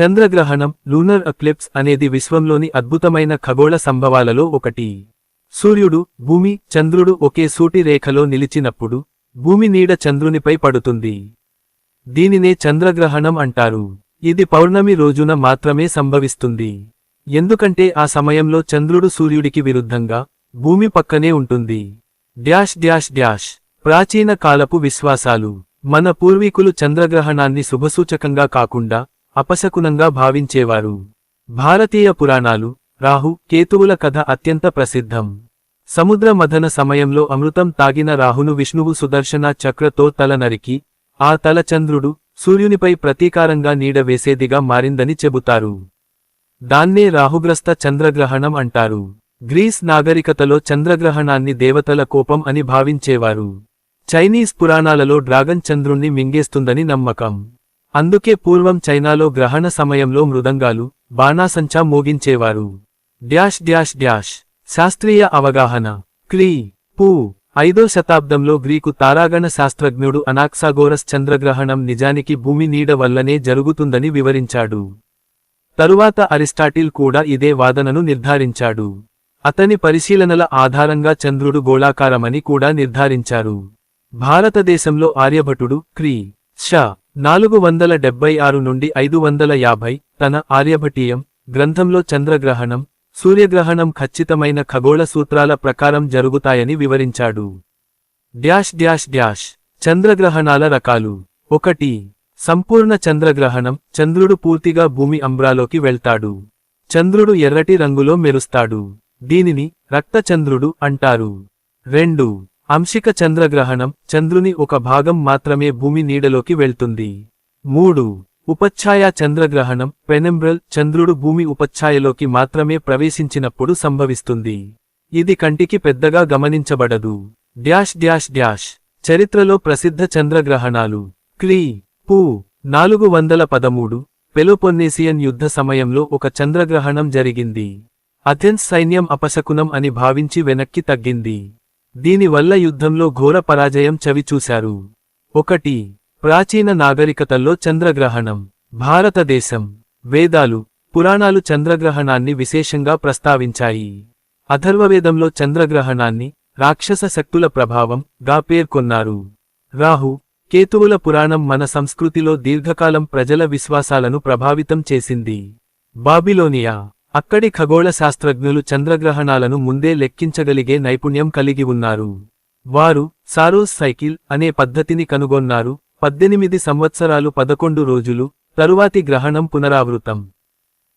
చంద్రగ్రహణం లూనర్ అక్లిప్స్ అనేది విశ్వంలోని అద్భుతమైన ఖగోళ సంభవాలలో ఒకటి. సూర్యుడు భూమి చంద్రుడు ఒకే సూటి రేఖలో నిలిచినప్పుడు భూమి నీడ చంద్రునిపై పడుతుంది. దీనినే చంద్రగ్రహణం అంటారు. ఇది పౌర్ణమి రోజున మాత్రమే సంభవిస్తుంది. ఎందుకంటే ఆ సమయంలో చంద్రుడు సూర్యుడికి విరుద్ధంగా భూమి పక్కనే ఉంటుంది. Dash dash dash. ప్రాచీన కాలపు విశ్వాసాలు. మన పూర్వీకులు చంద్రగ్రహణాన్ని శుభసూచకంగా కాకుండా అపశకునంగా భావించేవారు. భారతీయ పురాణాలు రాహు కేతువుల కథ అత్యంత ప్రసిద్ధం. సముద్ర మథన సమయంలో అమృతం తాగిన రాహును విష్ణువు సుదర్శన చక్రతో తల నరికి ఆ తల చంద్రుడు సూర్యునిపై ప్రతీకారంగా నీడ వేసేదిగా మారిందని చెబుతారు. దాన్నే రాహుగ్రస్త చంద్రగ్రహణం అంటారు. గ్రీస్ నాగరికతలో చంద్రగ్రహణాన్ని దేవతల కోపం అని భావించేవారు. చైనీస్ పురాణాలలో డ్రాగన్ చంద్రుణ్ణి మింగేస్తుందని నమ్మకం. అందుకే పూర్వం చైనాలో గ్రహణ సమయంలో మృదంగాలు బాణాసంచా మోగించేవారు. Dash dash dash. శాస్త్రీయ అవగాహన. క్రీ. పూ. ఐదో శతాబ్దంలో గ్రీకు తారాగణ శాస్త్రజ్ఞుడు అనాక్సాగోరస్ చంద్రగ్రహణం నిజానికి భూమి నీడ వల్లనే జరుగుతుందని వివరించాడు. తరువాత అరిస్టాటిల్ కూడా ఇదే వాదనను నిర్ధారించాడు. అతని పరిశీలనల ఆధారంగా చంద్రుడు గోళాకారమని కూడా నిర్ధారించారు. భారతదేశంలో ఆర్యభటుడు క్రీ. ష. నాలుగు వందల డెబ్బై ఆరు నుండి ఐదు వందల యాభై తన ఆర్యభటీయం గ్రంథంలో చంద్రగ్రహణం సూర్యగ్రహణం ఖచ్చితమైన ఖగోళ సూత్రాల ప్రకారం జరుగుతాయని వివరించాడు. డ్యాష్ డ్యాష్ డ్యాష్ చంద్రగ్రహణాల రకాలు. ఒకటి సంపూర్ణ చంద్రగ్రహణం చంద్రుడు పూర్తిగా భూమి అంబ్రాలోకి వెళ్తాడు. చంద్రుడు ఎర్రటి రంగులో మెరుస్తాడు. దీనిని రక్తచంద్రుడు అంటారు. రెండు అంశిక చంద్రగ్రహణం చంద్రుని ఒక భాగం మాత్రమే భూమి నీడలోకి వెళ్తుంది. మూడు. ఉపఛాయ చంద్రగ్రహణం పెనెంబ్రల్ చంద్రుడు భూమి ఉపఛాయలోకి మాత్రమే ప్రవేశించినప్పుడు సంభవిస్తుంది. ఇది కంటికి పెద్దగా గమనించబడదు. Dash dash dash. చరిత్రలో ప్రసిద్ధ చంద్రగ్రహణాలు. క్రీ. పూ. నాలుగు వందల పదమూడు. పెలోపొన్నేసియన్ యుద్ధ సమయంలో ఒక చంద్రగ్రహణం జరిగింది. అథెన్స్ సైన్యం అపశకునం అని భావించి వెనక్కి తగ్గింది. దీనివల్ల యుద్ధంలో ఘోర పరాజయం చవిచూశారు. ఒకటి ప్రాచీన నాగరికతల్లో చంద్రగ్రహణం. భారతదేశం. వేదాలు పురాణాలు చంద్రగ్రహణాన్ని విశేషంగా ప్రస్తావించాయి. అథర్వవేదంలో చంద్రగ్రహణాన్ని రాక్షస శక్తుల ప్రభావం గా పేర్కొన్నారు. రాహు కేతువుల పురాణం మన సంస్కృతిలో దీర్ఘకాలం ప్రజల విశ్వాసాలను ప్రభావితం చేసింది. బాబిలోనియా. అక్కడి ఖగోళ శాస్త్రజ్ఞులు చంద్రగ్రహణాలను ముందే లెక్కించగలిగే నైపుణ్యం కలిగి ఉన్నారు. వారు సారోస్ సైకిల్ అనే పద్ధతిని కనుగొన్నారు. పద్దెనిమిది సంవత్సరాలు పదకొండు రోజులు తరువాతి గ్రహణం పునరావృతం.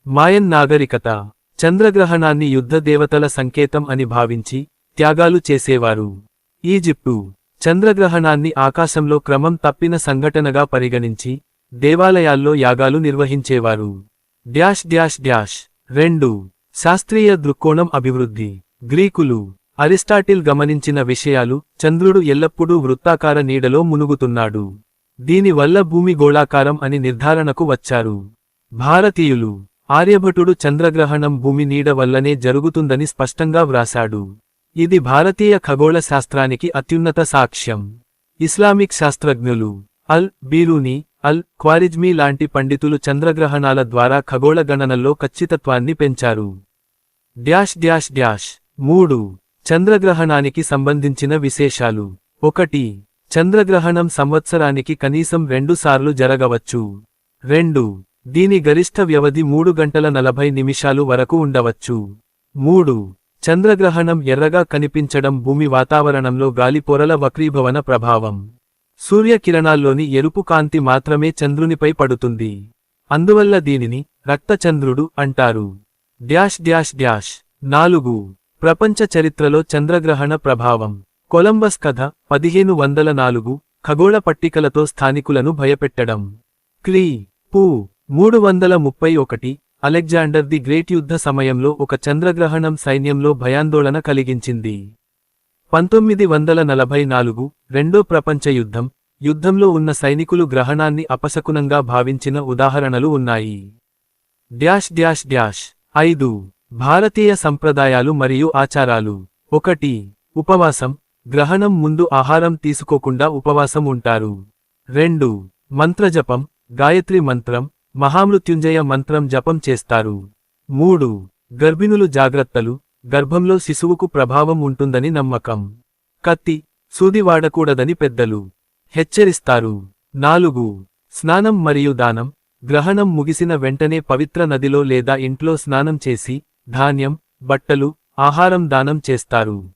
మాయన్ నాగరికత. చంద్రగ్రహణాన్ని యుద్ధ దేవతల సంకేతం అని భావించి త్యాగాలు చేసేవారు. ఈజిప్టు. చంద్రగ్రహణాన్ని ఆకాశంలో క్రమం తప్పిన సంఘటనగా పరిగణించి దేవాలయాల్లో యాగాలు నిర్వహించేవారు. Dash dash dash. రెండు. శాస్త్రీయ దృక్కోణం అభివృద్ధి. గ్రీకులు అరిస్టాటిల్ గమనించిన విషయాలు చంద్రుడు ఎల్లప్పుడూ వృత్తాకార నీడలో మునుగుతున్నాడు. దీనివల్ల భూమి గోళాకారం అని నిర్ధారణకు వచ్చారు. భారతీయులు ఆర్యభటుడు చంద్రగ్రహణం భూమి నీడ వల్లనే జరుగుతుందని స్పష్టంగా వ్రాశాడు. ఇది భారతీయ ఖగోళ శాస్త్రానికి అత్యున్నత సాక్ష్యం. ఇస్లామిక్ శాస్త్రజ్ఞులు అల్ బీరూని అల్ క్వారిజ్మీ లాంటి పండితులు చంద్రగ్రహణాల ద్వారా ఖగోళ గణనల్లో ఖచ్చితత్వాన్ని పెంచారు. Dash dash dash. మూడు. చంద్రగ్రహణానికి సంబంధించిన విశేషాలు. ఒకటి. చంద్రగ్రహణం సంవత్సరానికి కనీసం రెండుసార్లు జరగవచ్చు. రెండు. దీని గరిష్ట వ్యవధి మూడు గంటల నలభై నిమిషాలు వరకు ఉండవచ్చు. మూడు. చంద్రగ్రహణం ఎర్రగా కనిపించడం భూమి వాతావరణంలో గాలి పొరల వక్రీభవన ప్రభావం. సూర్యకిరణాల్లోని ఎరుపు కాంతి మాత్రమే చంద్రునిపై పడుతుంది. అందువల్ల దీనిని రక్తచంద్రుడు అంటారు. Dash dash dash. నాలుగు. ప్రపంచ చరిత్రలో చంద్రగ్రహణ ప్రభావం. కొలంబస్ కథ పదిహేను వందల నాలుగు. ఖగోళ పట్టికలతో స్థానికులను భయపెట్టడం. క్రీ. పూ. మూడు వందల ముప్పై ఒకటి. అలెగ్జాండర్ ది గ్రేట్ యుద్ధ సమయంలో ఒక చంద్రగ్రహణం సైన్యంలో భయాందోళన కలిగించింది. పంతొమ్మిది వందల నలభై నాలుగు రెండో ప్రపంచ యుద్ధం యుద్ధంలో ఉన్న సైనికులు గ్రహణాన్ని అపశకునంగా భావించిన ఉదాహరణలు ఉన్నాయి. Dash dash dash. ఐదు. భారతీయ సంప్రదాయాలు మరియు ఆచారాలు. ఒకటి. ఉపవాసం. గ్రహణం ముందు ఆహారం తీసుకోకుండా ఉపవాసం ఉంటారు. రెండు. మంత్రజపం. గాయత్రి మంత్రం. మహామృత్యుంజయ మంత్రం జపం చేస్తారు. మూడు. గర్భిణులు జాగ్రత్తలు. గర్భంలో శిశువుకు ప్రభావం ఉంటుందని నమ్మకం. కత్తి సూది వాడకూడదని పెద్దలు హెచ్చరిస్తారు. నాలుగు స్నానం మరియు దానం. గ్రహణం ముగిసిన వెంటనే పవిత్ర నదిలో లేదా ఇంట్లో స్నానం చేసి ధాన్యం బట్టలు ఆహారం దానం చేస్తారు.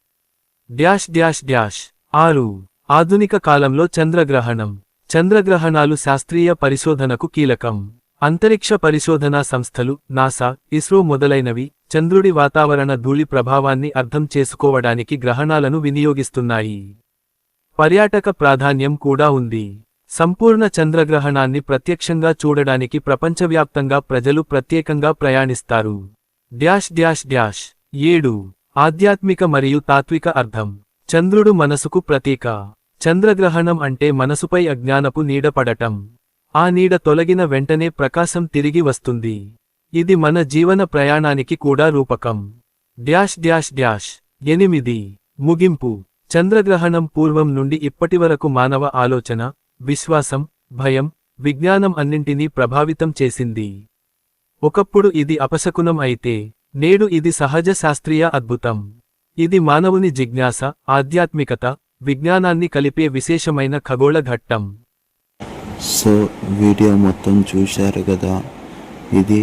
Dash dash dash. ఆరు ఆధునిక కాలంలో చంద్రగ్రహణం. చంద్రగ్రహణాలు శాస్త్రీయ పరిశోధనకు కీలకం. అంతరిక్ష పరిశోధనా సంస్థలు నాసా ఇస్రో మొదలైనవి చంద్రుడి వాతావరణ ధూళి ప్రభావాన్ని అర్థం చేసుకోవడానికి గ్రహణాలను వినియోగిస్తున్నాయి. పర్యాటక ప్రాధాన్యం కూడా ఉంది. సంపూర్ణ చంద్రగ్రహణాన్ని ప్రత్యక్షంగా చూడడానికి ప్రపంచవ్యాప్తంగా ప్రజలు ప్రత్యేకంగా ప్రయాణిస్తారు. Dash dash dash. ఏడు. ఆధ్యాత్మిక మరియు తాత్విక అర్థం. చంద్రుడు మనసుకు ప్రతీక. చంద్రగ్రహణం అంటే మనసుపై అజ్ఞానపు నీడపడటం ఆ నీడ తొలగిన వెంటనే ప్రకాశం తిరిగి వస్తుంది. ఇది మన జీవన ప్రయాణానికి కూడా రూపకం. Dash dash dash. ఎనిమిది. ముగింపు. చంద్రగ్రహణం పూర్వం నుండి ఇప్పటివరకు మానవ ఆలోచన విశ్వాసం భయం విజ్ఞానం అన్నింటినీ ప్రభావితం చేసింది. ఒకప్పుడు ఇది అపశకునం అయితే నేడు ఇది సహజ శాస్త్రీయ అద్భుతం. ఇది మానవుని జిజ్ఞాస ఆధ్యాత్మికత విజ్ఞానాన్ని కలిపే విశేషమైన ఖగోళ ఘట్టం. సో వీడియో మొత్తం చూశారు కదా. ఇది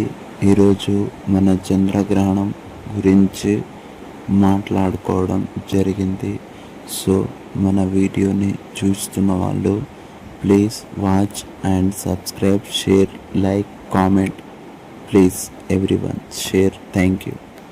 ఈరోజు మన చంద్రగ్రహణం గురించి మాట్లాడుకోవడం జరిగింది. సో మన వీడియోని చూస్తున్న వాళ్ళు please watch and subscribe share like comment please everyone share thank you.